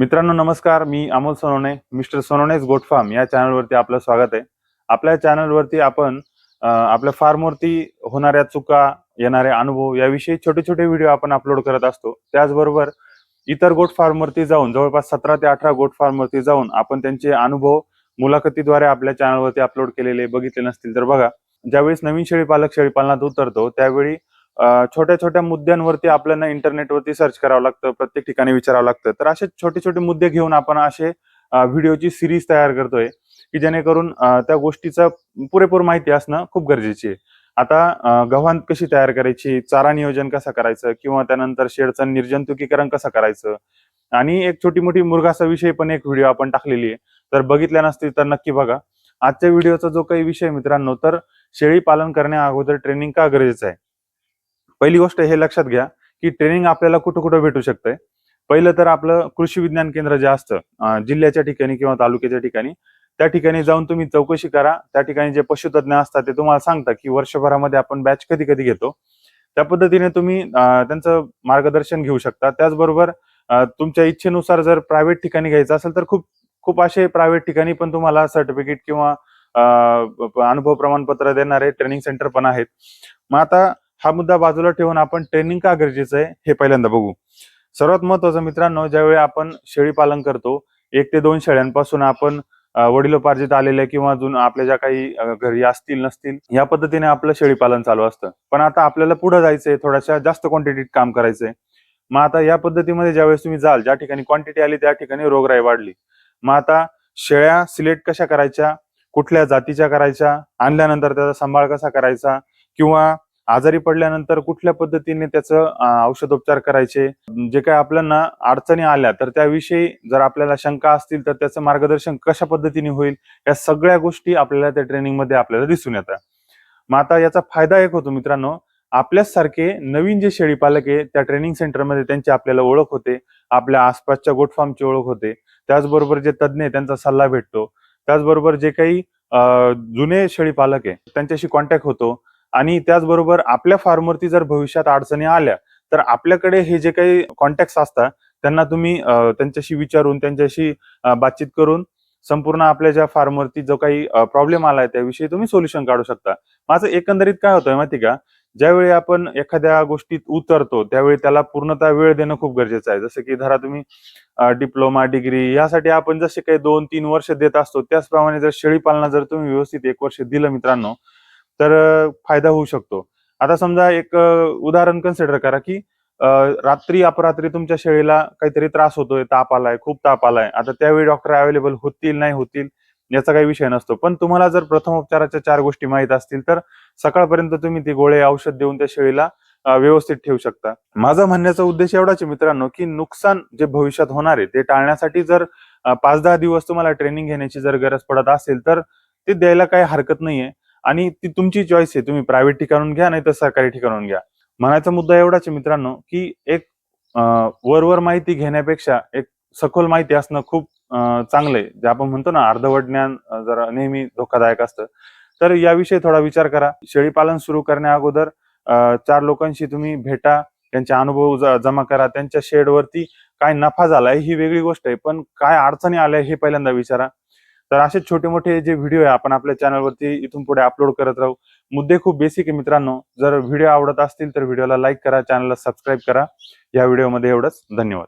मित्रांनो नमस्कार. मी अमोल सोनवणे मिस्टर सोनवणेच गोट फार्म या चॅनलवरती आपलं स्वागत आहे. आपल्या चॅनलवरती आपण आपल्या फार्मवरती होणाऱ्या चुका येणारे अनुभव याविषयी छोटे छोटे व्हिडिओ आपण अपलोड करत असतो. त्याचबरोबर इतर गोट फार्मवरती जाऊन जवळपास सतरा ते अठरा गोट फार्मवरती जाऊन आपण त्यांचे अनुभव मुलाखतीद्वारे आपल्या चॅनलवरती अपलोड केलेले बघितले नसतील तर बघा. ज्यावेळेस नवीन शेळी पालक उतरतो त्यावेळी छोट्या छोट्या मुद्द्यांवरती आपल्याला इंटरनेटवरती सर्च करावं लागतं प्रत्येक ठिकाणी विचारावं लागतं. तर असे छोटे छोटे मुद्दे घेऊन आपण असे व्हिडिओची सिरीज तयार करतोय की जेणेकरून त्या गोष्टीचा पुरेपूर माहिती असणं खूप गरजेची आहे. आता गव्हाण कशी तयार करायची चारा नियोजन कसं करायचं किंवा त्यानंतर शेडचं निर्जंतुकीकरण कसं करायचं आणि एक छोटी मोठी मुरघासाविषयी पण एक व्हिडिओ आपण टाकलेली आहे. तर बघितल्या नसतील तर नक्की बघा. आजच्या व्हिडिओचा जो काही विषय मित्रांनो तर शेळी पालन करण्या अगोदर ट्रेनिंग का गरजेचं आहे? पहिली गोष्ट हे लक्षात घ्या की ट्रेनिंग आपल्याला कुठं कुठं भेटू शकतंय. पहिलं तर आपलं कृषी विज्ञान केंद्र जे असतं जिल्ह्याच्या ठिकाणी किंवा तालुक्याच्या ठिकाणी त्या ठिकाणी जाऊन तुम्ही चौकशी करा. त्या ठिकाणी जे पशुतज्ञ असतात ते तुम्हाला सांगतात की वर्षभरामध्ये आपण बॅच कधी कधी घेतो. त्या पद्धतीने तुम्ही त्यांचं मार्गदर्शन घेऊ शकता. त्याचबरोबर तुमच्या इच्छेनुसार जर प्रायव्हेट ठिकाणी घ्यायचं असेल तर खूप खूप असे प्रायव्हेट ठिकाणी पण तुम्हाला सर्टिफिकेट किंवा अनुभव प्रमाणपत्र देणारे ट्रेनिंग सेंटर पण आहेत. मग आता हा मुद्दा बाजूला ठेवून आपण ट्रेनिंग का गरजेचं आहे हे पहिल्यांदा बघू. सर्वात महत्वाचं मित्रांनो ज्यावेळी आपण शेळी पालन करतो एक ते दोन शेळ्यांपासून आपण वडिलोपार्जित आलेल्या किंवा अजून आपल्या ज्या काही घरी असतील नसतील या पद्धतीने आपलं शेळी पालन चालू असतं. पण आता आपल्याला पुढे जायचंय थोड्याशा जास्त क्वांटिटीत काम करायचंय. मग आता या पद्धतीमध्ये ज्यावेळेस तुम्ही जाल ज्या ठिकाणी क्वांटिटी आली त्या ठिकाणी रोगराई वाढली. मग आता शेळ्या सिलेक्ट कशा करायच्या कुठल्या जातीच्या करायच्या आणल्यानंतर त्याचा सांभाळ कसा करायचा किंवा आजारी पडल्यानंतर कुठल्या पद्धतीने त्याचं औषधोपचार करायचे? जे काय आपल्याला अडचणी आल्या तर त्याविषयी जर आपल्याला शंका असतील तर त्याचं मार्गदर्शन कशा पद्धतीने होईल? या सगळ्या गोष्टी आपल्याला त्या ट्रेनिंगमध्ये आपल्याला दिसून येतात. मग आता याचा फायदा एक होतो मित्रांनो. आपल्याच सारखे नवीन जे शेळी पालक आहे त्या ट्रेनिंग सेंटरमध्ये त्यांची आपल्याला ओळख होते. आपल्या आसपासच्या गोट फार्मची ओळख होते. त्याचबरोबर जे तज्ज्ञ आहे त्यांचा सल्ला भेटतो. त्याचबरोबर जे काही जुने शेळी पालक आहे त्यांच्याशी कॉन्टॅक्ट होतो. आणि त्याचबरोबर आपल्या फार्मवरती जर भविष्यात अडचणी आल्या तर आपल्याकडे हे जे काही कॉन्टॅक्ट असतात त्यांना तुम्ही त्यांच्याशी विचारून त्यांच्याशी बातचीत करून संपूर्ण आपल्या ज्या फार्मवरती जो काही प्रॉब्लेम आलाय त्याविषयी तुम्ही सोल्युशन काढू शकता. माझं एकंदरीत काय होतंय माहिती का? ज्यावेळी आपण एखाद्या गोष्टीत उतरतो त्यावेळी त्याला पूर्णतः वेळ देणं खूप गरजेचं आहे. जसं की धरा तुम्ही डिप्लोमा डिग्री यासाठी आपण जसे काही दोन तीन वर्ष देत असतो त्याचप्रमाणे जर शेळी पालना जर तुम्ही व्यवस्थित एक वर्ष दिलं मित्रांनो तर फायदा होऊ शकतो. आता समजा एक उदाहरण कन्सिडर करा की रात्री अपरात्री तुमच्या शेळीला काहीतरी त्रास होतोय ताप आलाय खूप ताप आलाय. आता त्यावेळी डॉक्टर अवेलेबल होतील नाही होतील याचा काही विषय नसतो. पण तुम्हाला जर प्रथम उपचाराच्या चार गोष्टी माहीत असतील तर सकाळपर्यंत तुम्ही ती गोळे औषध देऊन त्या शेळीला व्यवस्थित ठेवू शकता. माझा म्हणण्याचा उद्देश एवढाच आहे मित्रांनो की नुकसान जे भविष्यात होणार आहे ते टाळण्यासाठी जर पाच दहा दिवस तुम्हाला ट्रेनिंग घेण्याची जर गरज पडत असेल तर ते द्यायला काही हरकत नाहीये. आणि ती तुमची चॉईस आहे. तुम्ही प्रायव्हेट ठिकाणून घ्या नाही तर सरकारी ठिकाणून घ्या. म्हणायचा मुद्दा एवढाच आहे मित्रांनो की एक वरवर माहिती घेण्यापेक्षा एक सखोल माहिती असणं खूप चांगलं आहे. जे आपण म्हणतो ना अर्धवट ज्ञान जरा नेहमी धोकादायक असतं. तर याविषयी थोडा विचार करा. शेळी पालन सुरू करण्या अगोदर चार लोकांशी तुम्ही भेटा त्यांचे अनुभव जमा करा. त्यांच्या शेडवरती काय नफा झालाय ही वेगळी गोष्ट आहे पण काय अडचणी आल्या हे पहिल्यांदा विचारा. तर असे छोटे मोठे जे व्हिडिओ आहे आपण आपल्या चॅनलवरती इथून पुढे अपलोड करत राहू. मुद्दे खूप बेसिक आहे मित्रांनो. जर व्हिडिओ आवडत असतील तर व्हिडिओला लाईक करा चॅनलला सबस्क्राईब करा. या व्हिडिओमध्ये एवढंच. धन्यवाद.